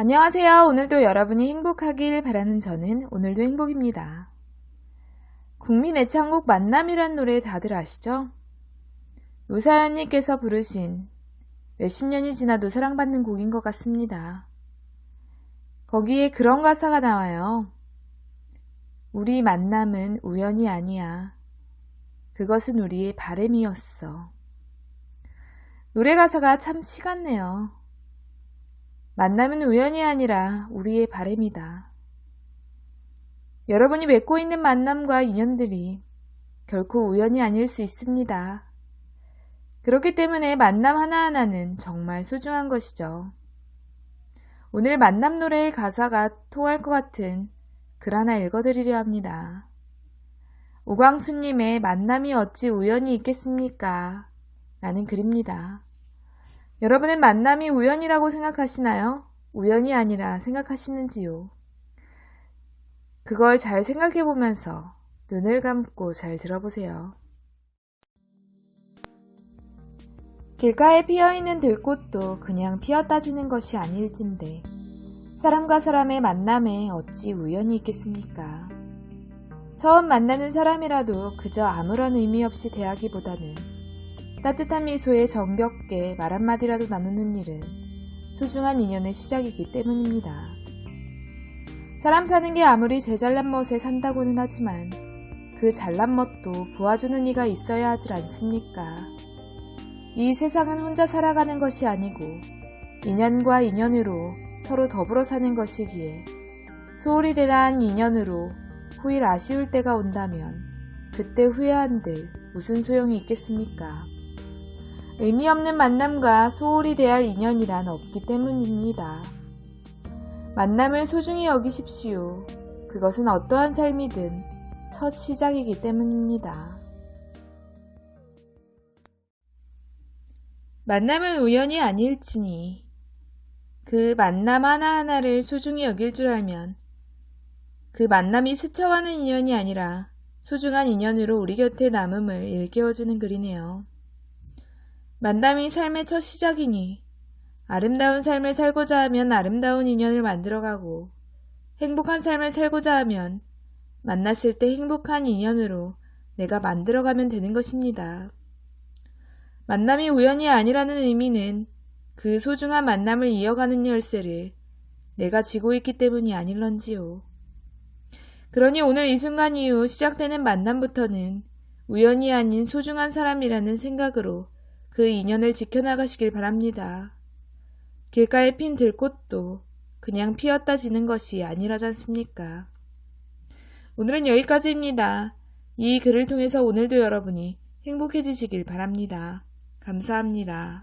안녕하세요. 오늘도 여러분이 행복하길 바라는 저는 오늘도 행복입니다. 국민 애창곡 만남이란 노래 다들 아시죠? 우사연님께서 부르신 몇십 년이 지나도 사랑받는 곡인 것 같습니다. 거기에 그런 가사가 나와요. 우리 만남은 우연이 아니야. 그것은 우리의 바램이었어. 노래 가사가 참 시같네요. 만남은 우연이 아니라 우리의 바램이다. 여러분이 맺고 있는 만남과 인연들이 결코 우연이 아닐 수 있습니다. 그렇기 때문에 만남 하나하나는 정말 소중한 것이죠. 오늘 만남 노래의 가사가 통할 것 같은 글 하나 읽어드리려 합니다. 오광수님의 만남이 어찌 우연히 있겠습니까? 라는 글입니다. 여러분은 만남이 우연이라고 생각하시나요? 우연이 아니라 생각하시는지요? 그걸 잘 생각해 보면서 눈을 감고 잘 들어보세요. 길가에 피어 있는 들꽃도 그냥 피었다 지는 것이 아닐진데 사람과 사람의 만남에 어찌 우연이 있겠습니까? 처음 만나는 사람이라도 그저 아무런 의미 없이 대하기보다는 따뜻한 미소에 정겹게 말 한마디라도 나누는 일은 소중한 인연의 시작이기 때문입니다. 사람 사는 게 아무리 제잘난 멋에 산다고는 하지만 그 잘난 멋도 보아주는 이가 있어야 하질 않습니까? 이 세상은 혼자 살아가는 것이 아니고 인연과 인연으로 서로 더불어 사는 것이기에 소홀히 대단한 인연으로 후일 아쉬울 때가 온다면 그때 후회한들 무슨 소용이 있겠습니까? 의미 없는 만남과 소홀히 대할 인연이란 없기 때문입니다. 만남을 소중히 여기십시오. 그것은 어떠한 삶이든 첫 시작이기 때문입니다. 만남은 우연이 아닐지니 그 만남 하나하나를 소중히 여길 줄 알면 그 만남이 스쳐가는 인연이 아니라 소중한 인연으로 우리 곁에 남음을 일깨워주는 글이네요. 만남이 삶의 첫 시작이니 아름다운 삶을 살고자 하면 아름다운 인연을 만들어가고 행복한 삶을 살고자 하면 만났을 때 행복한 인연으로 내가 만들어가면 되는 것입니다. 만남이 우연이 아니라는 의미는 그 소중한 만남을 이어가는 열쇠를 내가 지고 있기 때문이 아닐런지요. 그러니 오늘 이 순간 이후 시작되는 만남부터는 우연이 아닌 소중한 사람이라는 생각으로 그 인연을 지켜나가시길 바랍니다. 길가에 핀 들꽃도 그냥 피었다 지는 것이 아니라지 않습니까? 오늘은 여기까지입니다. 이 글을 통해서 오늘도 여러분이 행복해지시길 바랍니다. 감사합니다.